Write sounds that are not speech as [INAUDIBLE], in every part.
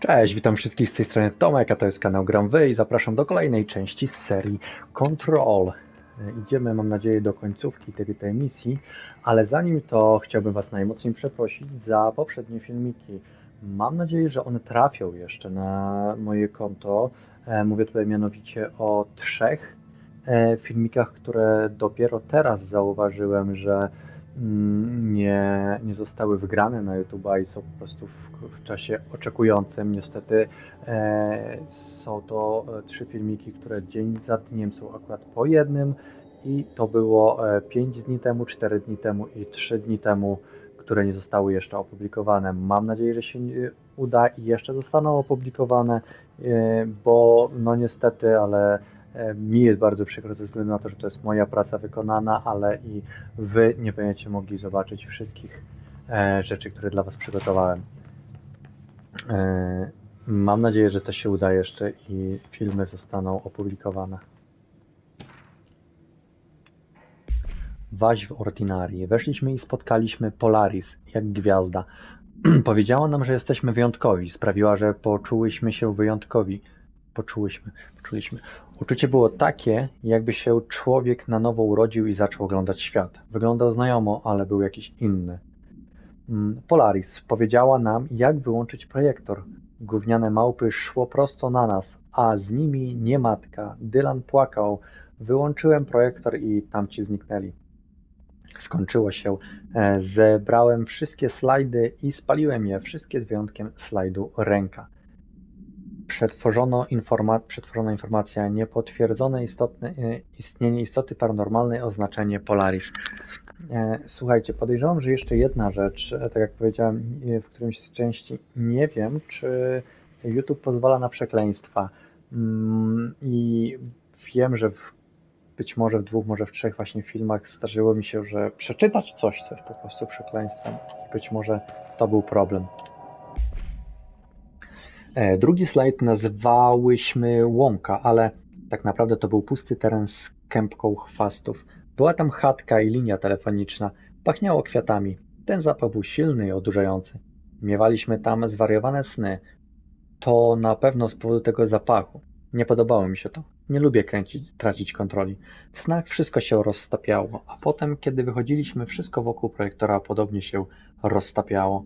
Cześć, witam wszystkich z tej strony Tomek, a to jest kanał Gram Wy i zapraszam do kolejnej części z serii Control. Idziemy, mam nadzieję, do końcówki tej, tej misji, ale zanim to chciałbym Was najmocniej przeprosić za poprzednie filmiki. Mam nadzieję, że one trafią jeszcze na moje konto. E, Mówię tutaj mianowicie o trzech e, filmikach, które dopiero teraz zauważyłem, że nie, nie zostały wygrane na YouTube i są po prostu w, w czasie oczekującym. Niestety e, są to e, trzy filmiki, które dzień za dniem są akurat po jednym i to było 5 dni temu, 4 dni temu i 3 dni temu, które nie zostały jeszcze opublikowane. Mam nadzieję, że się e, uda i jeszcze zostaną opublikowane, e, bo no niestety, ale e, mi jest bardzo przykro ze względu na to, że to jest moja praca wykonana, ale i Wy nie będziecie mogli zobaczyć wszystkich e, rzeczy, które dla Was przygotowałem. E, Mam nadzieję, że to się uda jeszcze i filmy zostaną opublikowane. Waś w ordynarii. Weszliśmy i spotkaliśmy Polaris, jak gwiazda. [CLEARS THROAT] Powiedziała nam, że jesteśmy wyjątkowi. Sprawiła, że poczułyśmy się wyjątkowi. Poczułyśmy, poczuliśmy. Uczucie było takie, jakby się człowiek na nowo urodził i zaczął oglądać świat. Wyglądał znajomo, ale był jakiś inny. Mm, Polaris powiedziała nam, jak wyłączyć projektor. Gówniane małpy szło prosto na nas, a z nimi nie matka. Dylan płakał. Wyłączyłem projektor i tamci zniknęli. Skończyło się. E, Zebrałem wszystkie slajdy i spaliłem je, wszystkie z wyjątkiem slajdu ręka. Przetworzono informa- przetworzona informacja, niepotwierdzone istotne, e, istnienie istoty paranormalnej, oznaczenie Polaris. E, Słuchajcie, podejrzewam, że jeszcze jedna rzecz, e, tak jak powiedziałem w którymś z części, nie wiem, czy YouTube pozwala na przekleństwa. Mm, I wiem, że w, być może w dwóch, może w trzech właśnie filmach zdarzyło mi się, że przeczytać coś, co jest po prostu przekleństwem. Być może to był problem. E, Drugi slajd nazywałyśmy Łąka, ale tak naprawdę to był pusty teren z kępką chwastów. Była tam chatka i linia telefoniczna. Pachniało kwiatami. Ten zapach był silny i odurzający. Miewaliśmy tam zwariowane sny. To na pewno z powodu tego zapachu. Nie podobało mi się to. Nie lubię kręcić, tracić kontroli. W snach wszystko się roztapiało, a potem, kiedy wychodziliśmy, wszystko wokół projektora podobnie się roztapiało.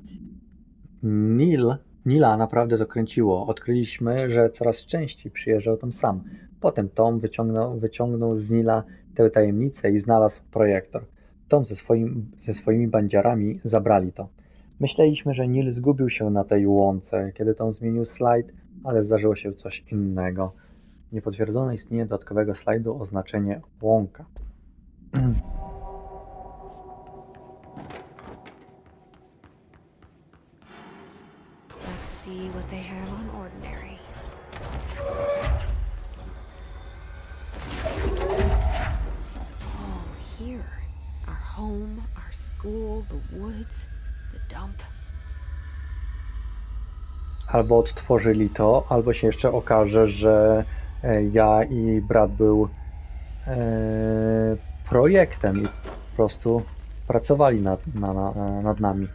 Nil, Nila naprawdę to kręciło. Odkryliśmy, że coraz częściej przyjeżdżał tam sam. Potem Tom wyciągnął, wyciągnął z Nila tę tajemnicę i znalazł projektor. Tom ze, swoim, ze swoimi bandziarami zabrali to. Myśleliśmy, że Nil zgubił się na tej łące, kiedy Tom zmienił slajd, ale zdarzyło się coś innego. Niepotwierdzone istnienie dodatkowego slajdu oznaczenie łąka. [CLEARS THROAT] see what they have on ordinary. It's all here. Our home, our school, the woods, the dump. Albo odtworzyli to, albo się jeszcze okaże, że e, ja i brat był e, projektem i po prostu pracowali nad, na, na, nad nami.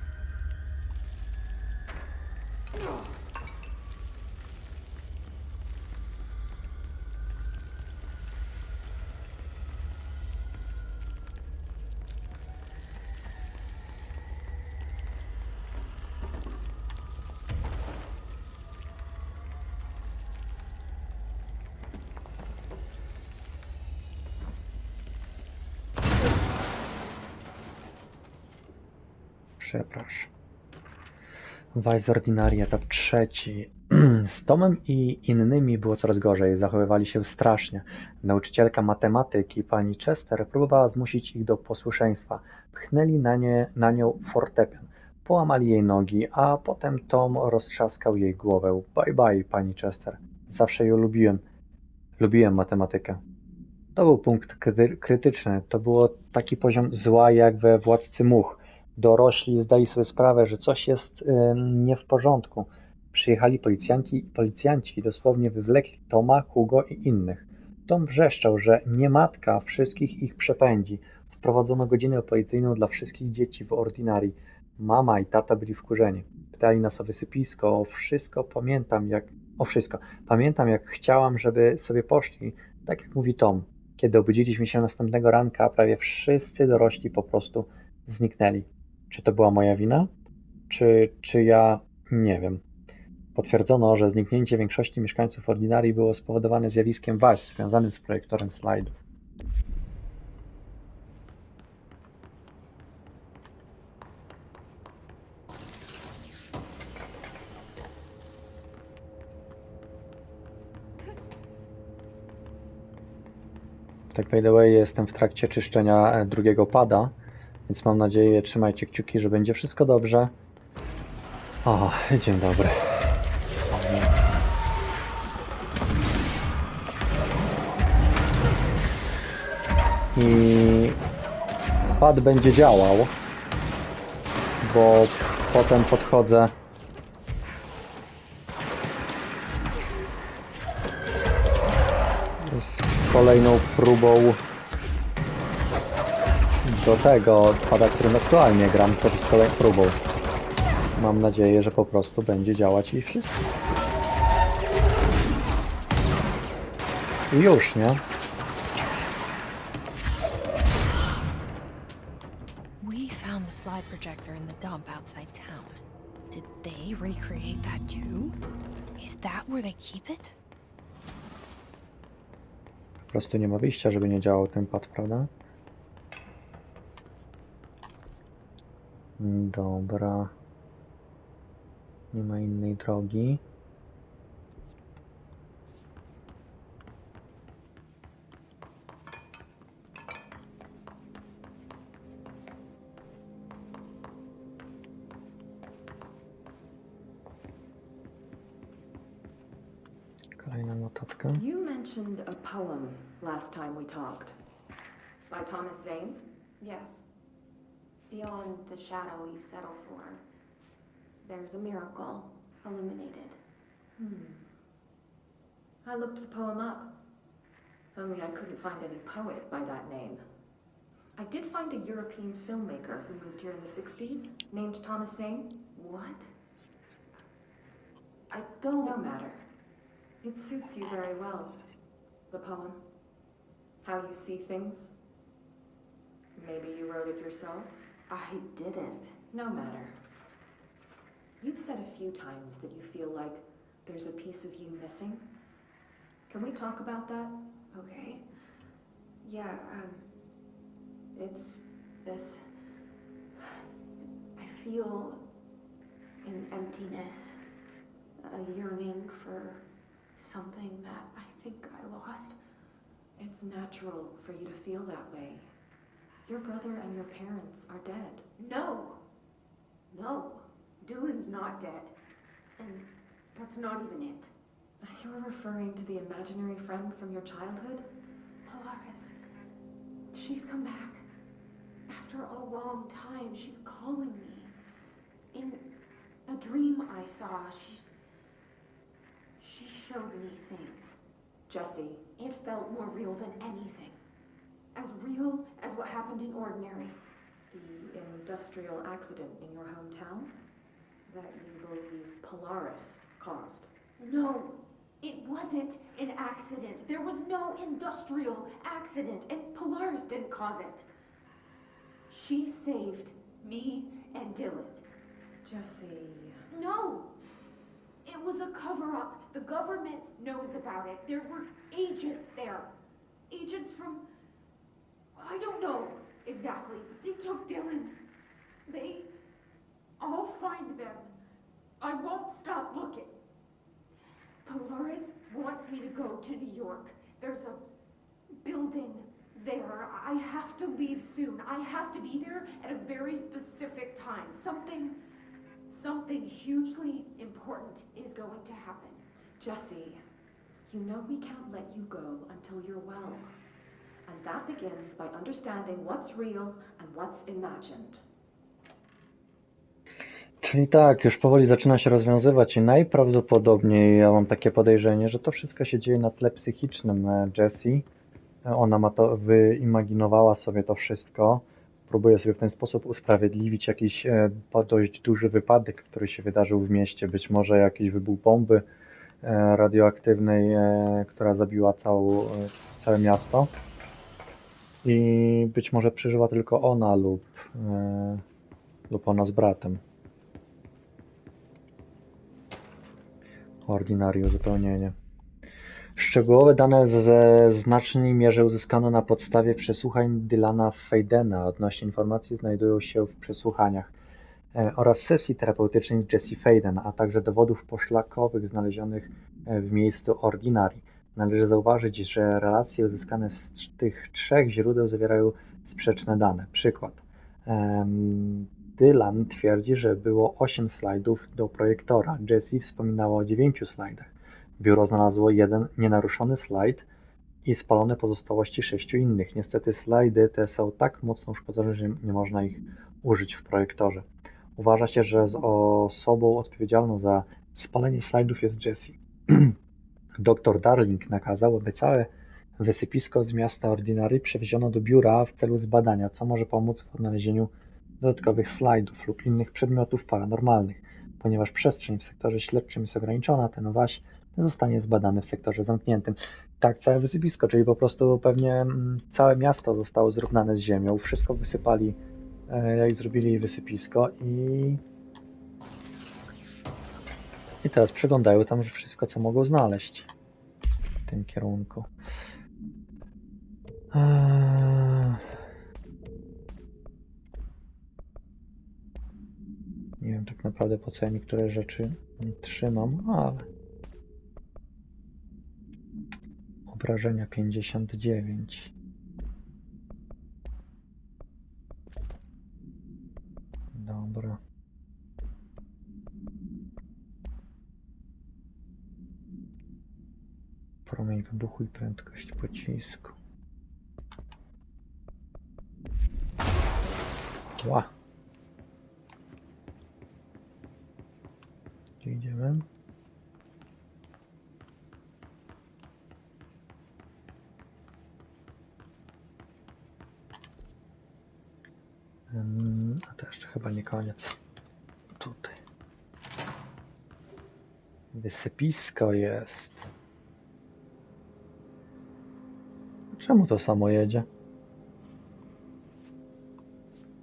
Vice Ordinary, etap trzeci. [CLEARS THROAT] Z Tomem i innymi było coraz gorzej, zachowywali się strasznie. Nauczycielka matematyki, pani Chester, próbowała zmusić ich do posłuszeństwa. Pchnęli na, nie, na nią fortepian. Połamali jej nogi, a potem Tom roztrzaskał jej głowę. Bye bye, pani Chester. Zawsze ją lubiłem. Lubiłem matematykę. To był punkt kryty- krytyczny. To było taki poziom zła jak we Władcy Much. Dorośli zdali sobie sprawę, że coś jest nie w porządku. Przyjechali policjanci, policjanci i dosłownie wywlekli Toma, Hugo i innych. Tom wrzeszczał, że nie matka wszystkich ich przepędzi. Wprowadzono godzinę policyjną dla wszystkich dzieci w ordynarii. Mama i tata byli wkurzeni. pytali nas o wysypisko, o wszystko pamiętam jak... O wszystko. Pamiętam jak chciałam, żeby sobie poszli, tak jak mówi Tom. Kiedy obudziliśmy się następnego ranka, prawie wszyscy dorośli po prostu zniknęli. Czy to była moja wina? Czy, czy ja... nie wiem. Potwierdzono, że zniknięcie większości mieszkańców Ordinarii było spowodowane zjawiskiem waś związanym z projektorem slajdów. Tak by the way, jestem w trakcie czyszczenia e, drugiego pada, więc mam nadzieję, trzymajcie kciuki, że będzie wszystko dobrze. O, dzień dobry. I pad będzie działał, bo potem podchodzę z kolejną próbą do tego pada, którym aktualnie gram, to z kolejną próbą. Mam nadzieję, że po prostu będzie działać i wszystko. I już, nie? We found the slide projector in the dump outside town. Did they recreate that too? Is that where they keep it? Po prostu nie ma wyjścia, żeby nie działał ten pad, prawda? Dobra. Nie ma innej drogi. Kolejna notatka. You mentioned a poem last time we talked. By Thomas Zane? Yes. Beyond the shadow you settle for, there's a miracle illuminated. Hmm. I looked the poem up. Only I couldn't find any poet by that name. I did find a European filmmaker who moved here in the 60s, named Thomas Zane. What? I don't. No matter. It suits you very well. The poem. How you see things. Maybe you wrote it yourself. I didn't. No matter. You've said a few times that you feel like there's a piece of you missing. Can we talk about that? Okay. Yeah, um. It's this. I feel an emptiness, a yearning for something that I think I lost. It's natural for you to feel that way. Your brother and your parents are dead. No! No! Dylan's not dead. And that's not even it. You're referring to the imaginary friend from your childhood? Polaris. She's come back. After a long time, she's calling me. In a dream I saw, she. She showed me things. Jesse, It felt more real than anything. As real as what happened in Ordinary. the industrial accident in your hometown that you believe Polaris caused. No, it wasn't an accident. There was no industrial accident, and Polaris didn't cause it. She saved me and Dylan. Jesse, No! It was a cover up. The government knows about it. There were agents there. Agents from. I don't know exactly. They took Dylan. They. I'll find them. I won't stop looking. Polaris wants me to go to New York. There's a building there. I have to leave soon. I have to be there at a very specific time. Something. Something hugely important is going to happen. Jesse, you know we can't let you go until you're well. And that begins by understanding what's real and what's imagined. Czyli tak, już powoli zaczyna się rozwiązywać i najprawdopodobniej ja mam takie podejrzenie, że to wszystko się dzieje na tle psychicznym e, Jessie. E, Ona ma to, wyimaginowała sobie to wszystko. Próbuję sobie w ten sposób usprawiedliwić jakiś e, dość duży wypadek, który się wydarzył w mieście. Być może jakiś wybuch bomby radioaktywnej, która zabiła całą, całe miasto. I być może przeżyła tylko ona lub, e, lub ona z bratem. Ordinario uzupełnienie. Szczegółowe dane ze znacznej mierze uzyskano na podstawie przesłuchań Dylana Faydena odnośnie informacji znajdują się w przesłuchaniach e, oraz sesji terapeutycznej Jesse Fayden, a także dowodów poszlakowych znalezionych e, w miejscu Ordinary. Należy zauważyć, że relacje uzyskane z tych trzech źródeł zawierają sprzeczne dane. Przykład. Dylan twierdzi, że było 8 slajdów do projektora. Jessie wspominała o 9 slajdach. Biuro znalazło jeden nienaruszony slajd i spalone pozostałości sześciu innych. Niestety slajdy te są tak mocno uszkodzone, że nie można ich użyć w projektorze. Uważa się, że z osobą odpowiedzialną za spalenie slajdów jest Jessie. [CLEARS THROAT] Dr Darling nakazał, aby całe wysypisko z miasta Ordinary przewieziono do biura w celu zbadania, co może pomóc w odnalezieniu dodatkowych slajdów lub innych przedmiotów paranormalnych. Ponieważ przestrzeń w sektorze śledczym jest ograniczona, ten właśnie zostanie zbadany w sektorze zamkniętym. Tak, całe wysypisko, czyli po prostu pewnie mm, całe miasto zostało zrównane z ziemią, wszystko wysypali, e, jak zrobili wysypisko i i teraz przeglądają tam wszystko, co mogą znaleźć w tym kierunku. Eee. Nie wiem tak naprawdę po co ja niektóre rzeczy trzymam, ale obrażenia 59. Dobra. Promień wybuchu i prędkość pocisku. Ła. Gdzie idziemy? Ym, A to jeszcze chyba nie koniec. Tutaj. Wysypisko jest. Czemu to samo jedzie?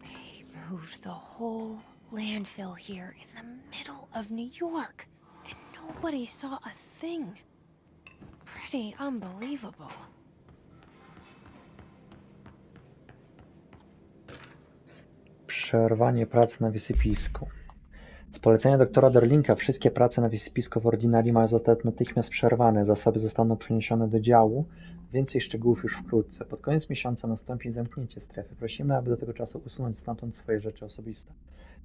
They moved the whole landfill here in the middle of New York, and nobody saw a thing. Pretty unbelievable. Przerwanie pracy na wysypisku. Z polecenia doktora Derlinka wszystkie prace na wysypisku w Ordinari mają zostać natychmiast przerwane. Zasoby zostaną przeniesione do działu. Więcej szczegółów już wkrótce. Pod koniec miesiąca nastąpi zamknięcie strefy. Prosimy, aby do tego czasu usunąć stamtąd swoje rzeczy osobiste.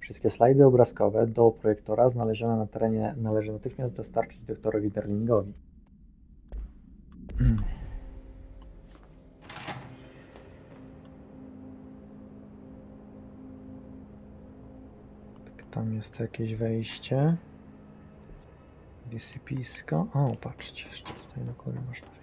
Wszystkie slajdy obrazkowe do projektora znalezione na terenie należy natychmiast dostarczyć doktorowi Derlingowi. Tak, Tam jest jakieś wejście. Wysypisko. O, patrzcie, jeszcze tutaj do góry można wejść.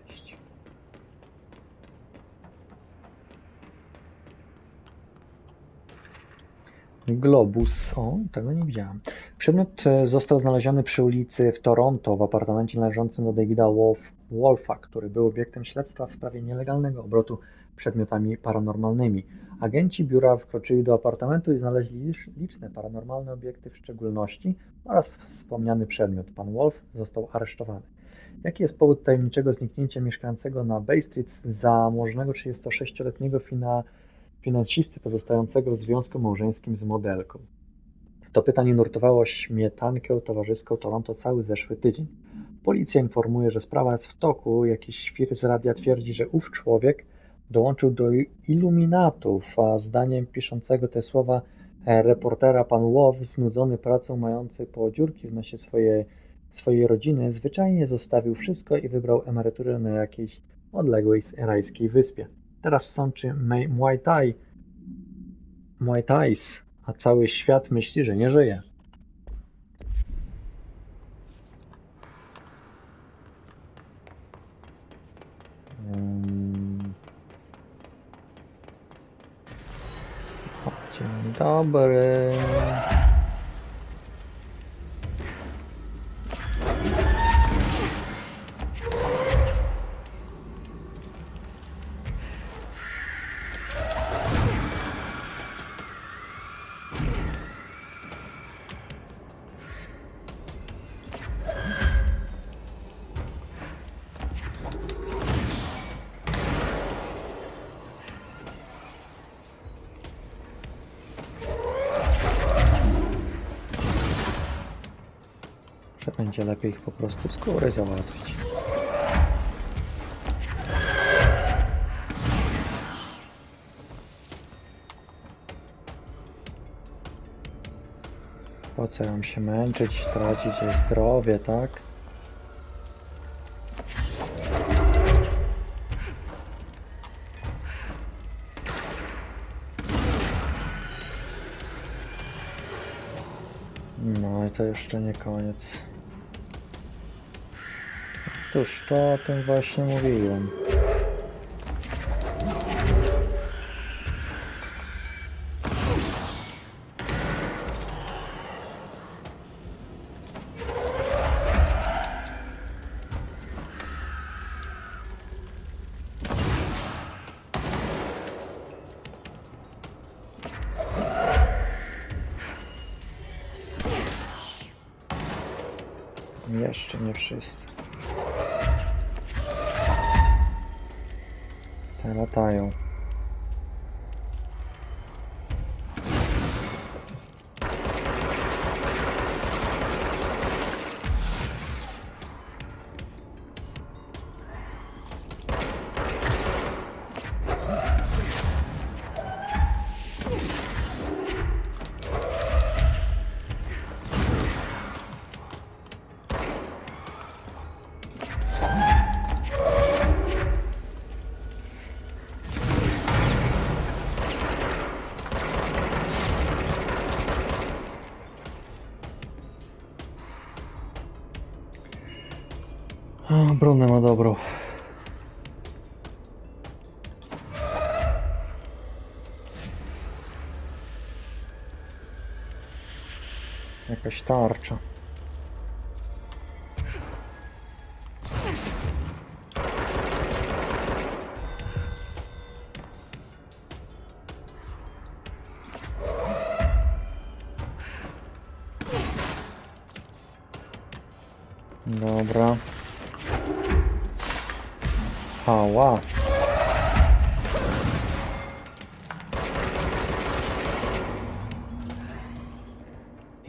Globus. O, tego nie widziałem. Przedmiot e, został znaleziony przy ulicy w Toronto w apartamencie należącym do Davida Wolf, Wolfa, który był obiektem śledztwa w sprawie nielegalnego obrotu przedmiotami paranormalnymi. Agenci biura wkroczyli do apartamentu i znaleźli licz- liczne paranormalne obiekty w szczególności oraz wspomniany przedmiot. Pan Wolf został aresztowany. Jaki jest powód tajemniczego zniknięcia mieszkającego na Bay Street zamożnego 36-letniego fina, finansisty pozostającego w związku małżeńskim z modelką? To pytanie nurtowało śmietankę towarzyską Toronto cały zeszły tydzień. Policja informuje, że sprawa jest w toku. Jakiś świr z radia twierdzi, że ów człowiek dołączył do iluminatów, a zdaniem piszącego te słowa e, reportera pan Wolf, znudzony pracą, mający po dziurki w nosie swoje, swojej rodziny, zwyczajnie zostawił wszystko i wybrał emeryturę na jakiejś odległej rajskiej wyspie. Teraz sączy Muay Thai, Muay Thais, a cały świat myśli, że nie żyje. Dobry. Będzie lepiej ich po prostu z góry załatwić. Po co mam się męczyć, tracić zdrowie, tak? No i to jeszcze nie koniec. Cóż, to o tym właśnie mówiłem. Jeszcze nie wszyscy. Te latają. O, Brunę ma dobrą. Jakaś tarcza.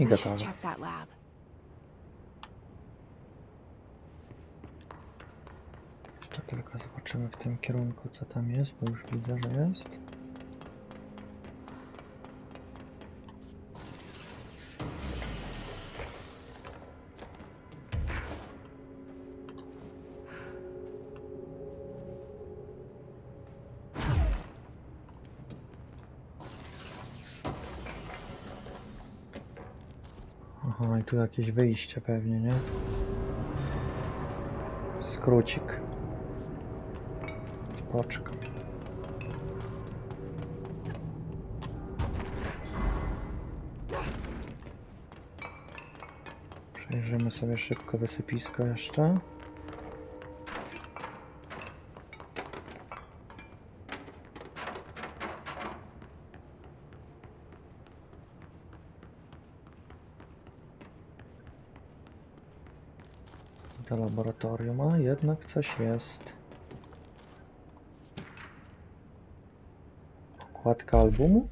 I gotowe. check that lab. Jeszcze tylko zobaczymy w tym kierunku co tam jest, bo już widzę, że jest. Tu jakieś wyjście pewnie, nie? Skrócik. Spoczko. Przejrzymy sobie szybko wysypisko jeszcze. Laboratorium, a jednak coś jest. Okładka albumu?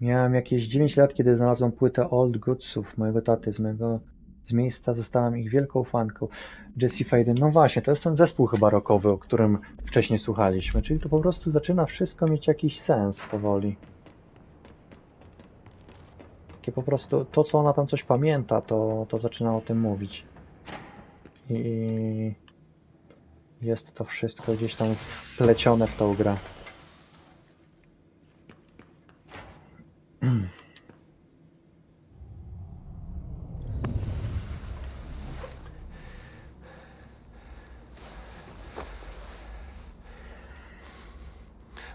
Miałem jakieś 9 lat, kiedy znalazłem płytę Old Goodsów mojego taty z mojego z miejsca. Zostałam ich wielką fanką. Jesse Faden. No właśnie, to jest ten zespół chyba rockowy, o którym wcześniej słuchaliśmy. Czyli to po prostu zaczyna wszystko mieć jakiś sens powoli. Takie po prostu to, co ona tam coś pamięta, to, to zaczyna o tym mówić. I jest to wszystko gdzieś tam wplecione w tą grę.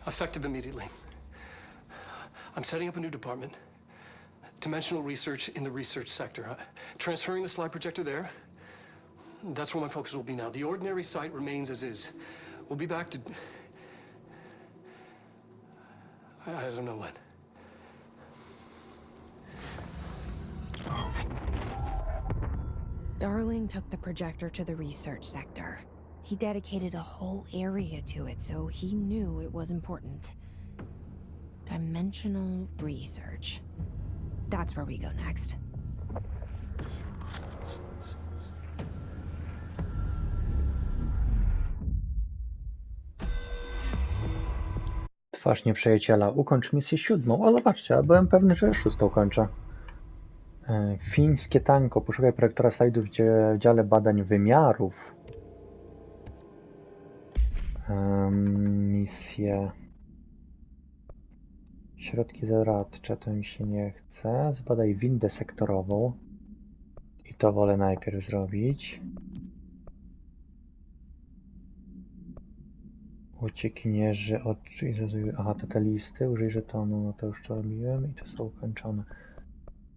Effective immediately. I'm setting up a new department. Dimensional research in the research sector. Uh, transferring the slide projector there. That's where my focus will be now. The ordinary site remains as is. We'll be back to. I, I don't know when. Darling took the projector to the research sector. He dedicated a whole area to it, so he knew it was important. Dimensional research. That's where we go next. Twarz nieprzyjaciela. Ukończ misję siódmą. O, zobaczcie, byłem pewny, że szóstą kończę. E, Fińskie tanko. Poszukaj projektora slajdów w dziale badań wymiarów. Em, misje. Środki zaradcze, to mi się nie chce. Zbadaj windę sektorową. I to wolę najpierw zrobić. Uciekinierzy od... Aha, to te listy. Użyj żetonu, no to już to robiłem i to są ukończone.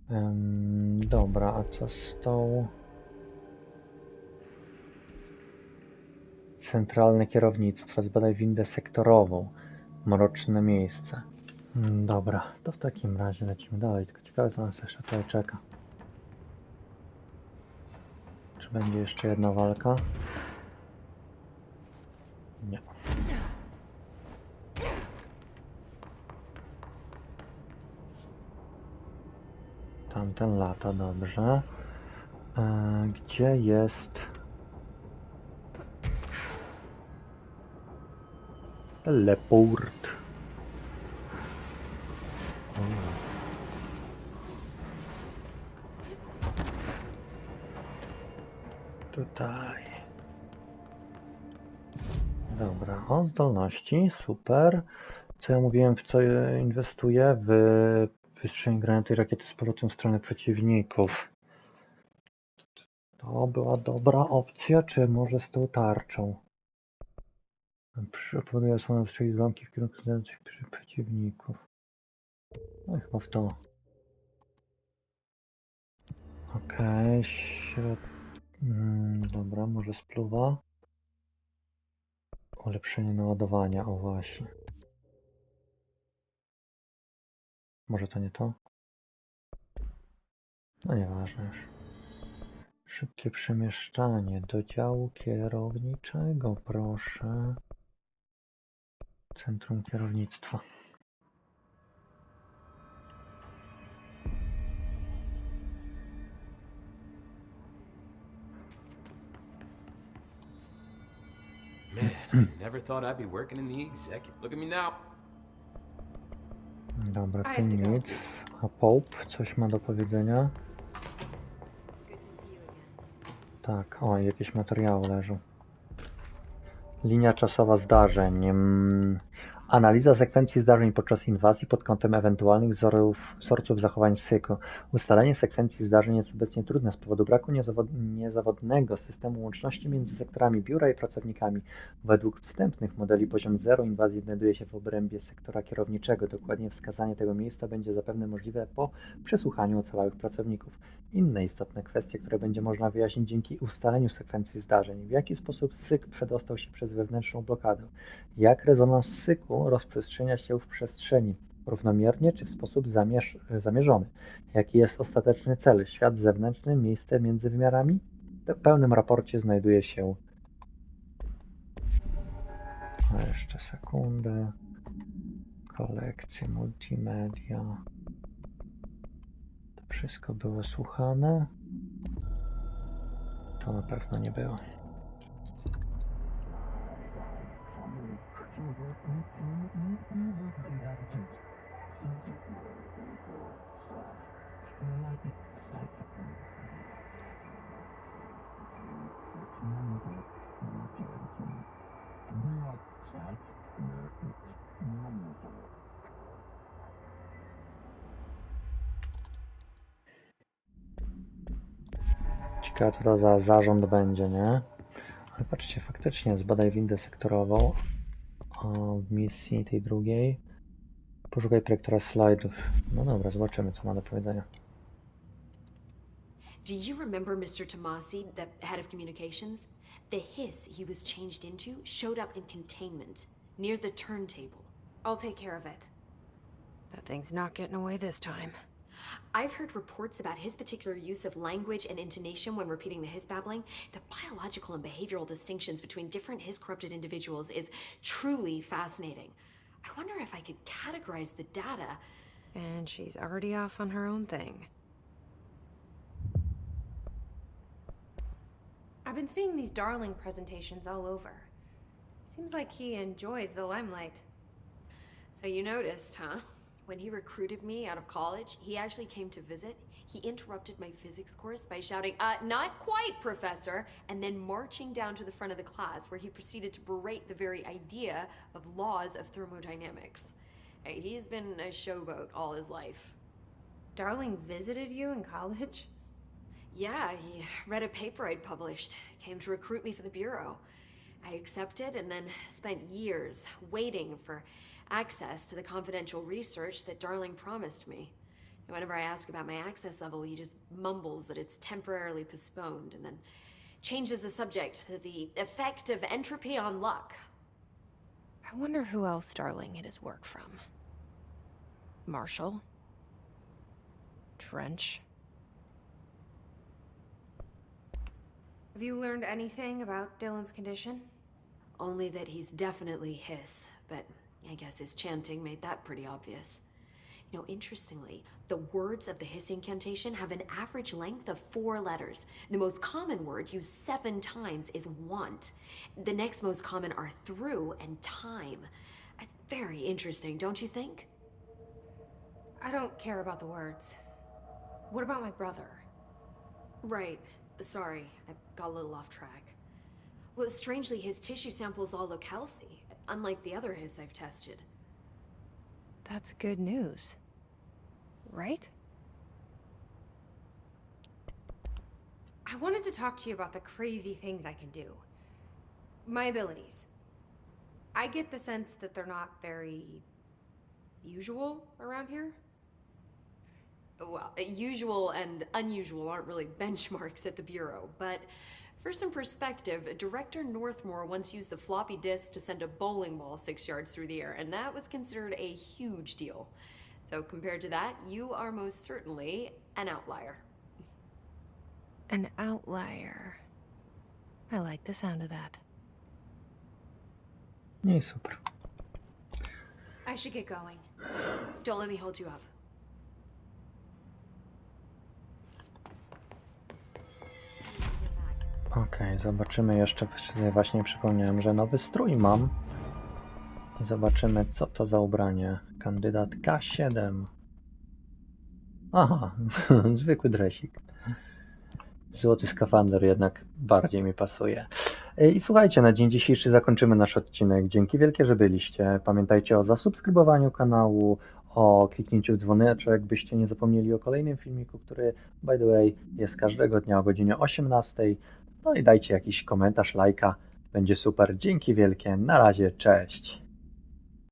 Em, dobra, a co z tą... Centralne kierownictwo. Zbadaj windę sektorową. Mroczne miejsce. Mm, Dobra, to w takim razie lecimy dalej. Tylko ciekawe, co nas jeszcze tutaj czeka. Czy będzie jeszcze jedna walka? Nie. Tamten lata, dobrze. E, gdzie jest... Teleport. Zdolności, super. Co ja mówiłem, w co inwestuję? W wystrzelenie granaty rakiety z powrotem w stronę przeciwników. To była dobra opcja, czy może z tą tarczą? Powoduje osłonę strzeli w kierunku znajdujących przy przeciwników. No chyba w to. Okej, środ... Mm, dobra, może spluwa. Ulepszenie naładowania, o właśnie. Może to nie to? No nieważne już. Szybkie przemieszczanie do działu kierowniczego, proszę. Centrum kierownictwa. I never thought I'd be working in the executive. Look at me now. Dobra, tu nic. A Pope coś ma do powiedzenia? Tak, o, jakieś materiały leżą. Linia czasowa zdarzeń. mm, Analiza sekwencji zdarzeń podczas inwazji pod kątem ewentualnych wzorów, wzorców zachowań cyklu. Ustalenie sekwencji zdarzeń jest obecnie trudne z powodu braku niezawod, niezawodnego systemu łączności między sektorami biura i pracownikami. Według wstępnych modeli poziom zero inwazji znajduje się w obrębie sektora kierowniczego. Dokładnie wskazanie tego miejsca będzie zapewne możliwe po przesłuchaniu ocalałych pracowników. Inne istotne kwestie, które będzie można wyjaśnić dzięki ustaleniu sekwencji zdarzeń. W jaki sposób syk przedostał się przez wewnętrzną blokadę? Jak rezonans syku rozprzestrzenia się w przestrzeni? Równomiernie czy w sposób zamierz- zamierzony? Jaki jest ostateczny cel? Świat zewnętrzny, miejsce między wymiarami? W pełnym raporcie znajduje się. A jeszcze sekundę. Kolekcje multimedia. To wszystko było słuchane. To na pewno nie było. Ciekawe co to za zarząd będzie, nie? Ale patrzcie, faktycznie zbadaj windę sektorową. o misji tej drugiej. Poszukaj projektora slajdów. No dobra, zobaczymy co ma do powiedzenia. Do you remember Mr. Tomasi, the head of communications? The hiss he was changed into showed up in containment, near the turntable. I'll take care of it. That thing's not getting away this time. I've heard reports about his particular use of language and intonation when repeating the his babbling. The biological and behavioral distinctions between different his corrupted individuals is truly fascinating. I wonder if I could categorize the data. And she's already off on her own thing. I've been seeing these darling presentations all over. Seems like he enjoys the limelight. So you noticed, huh? When he recruited me out of college, he actually came to visit. He interrupted my physics course by shouting, uh, not quite, Professor, and then marching down to the front of the class where he proceeded to berate the very idea of laws of thermodynamics. Hey, He's been a showboat all his life. Darling visited you in college? Yeah, he read a paper I'd published, came to recruit me for the Bureau. I accepted and then spent years waiting for access to the confidential research that Darling promised me. And whenever I ask about my access level, he just mumbles that it's temporarily postponed and then changes the subject to the effect of entropy on luck. I wonder who else Darling hid his work from. Marshall? Trench? Have you learned anything about Dylan's condition? Only that he's definitely his, but I guess his chanting made that pretty obvious. You know, interestingly, the words of the hiss incantation have an average length of four letters. The most common word used seven times is want. The next most common are through and time. It's very interesting, don't you think? I don't care about the words. What about my brother? Right. Sorry, I got a little off track. Well, strangely, his tissue samples all look healthy, unlike the other hiss I've tested. That's good news. Right? I wanted to talk to you about the crazy things I can do. My abilities. I get the sense that they're not very usual around here. Well, usual and unusual aren't really [LAUGHS] benchmarks at the Bureau, but for some perspective, Director Northmore once used the floppy disk to send a bowling ball six yards through the air, and that was considered a huge deal. So, compared to that, you are most certainly an outlier. An outlier. I like the sound of that. No i super. I should get going. Don't let me hold you up. Okej, zobaczymy jeszcze. Właśnie przypomniałem, że nowy strój mam. Zobaczymy, co to za ubranie. Kandydat K7. Aha, [LAUGHS] zwykły dresik. Złoty skafander jednak bardziej mi pasuje. E, I słuchajcie, na dzień dzisiejszy zakończymy nasz odcinek. Dzięki wielkie, że byliście. Pamiętajcie o zasubskrybowaniu kanału, o kliknięciu w dzwoneczek, byście nie zapomnieli o kolejnym filmiku, który, by the way, jest każdego dnia o godzinie 18. No i dajcie jakiś komentarz, lajka. Będzie super. Dzięki wielkie. Na razie, cześć.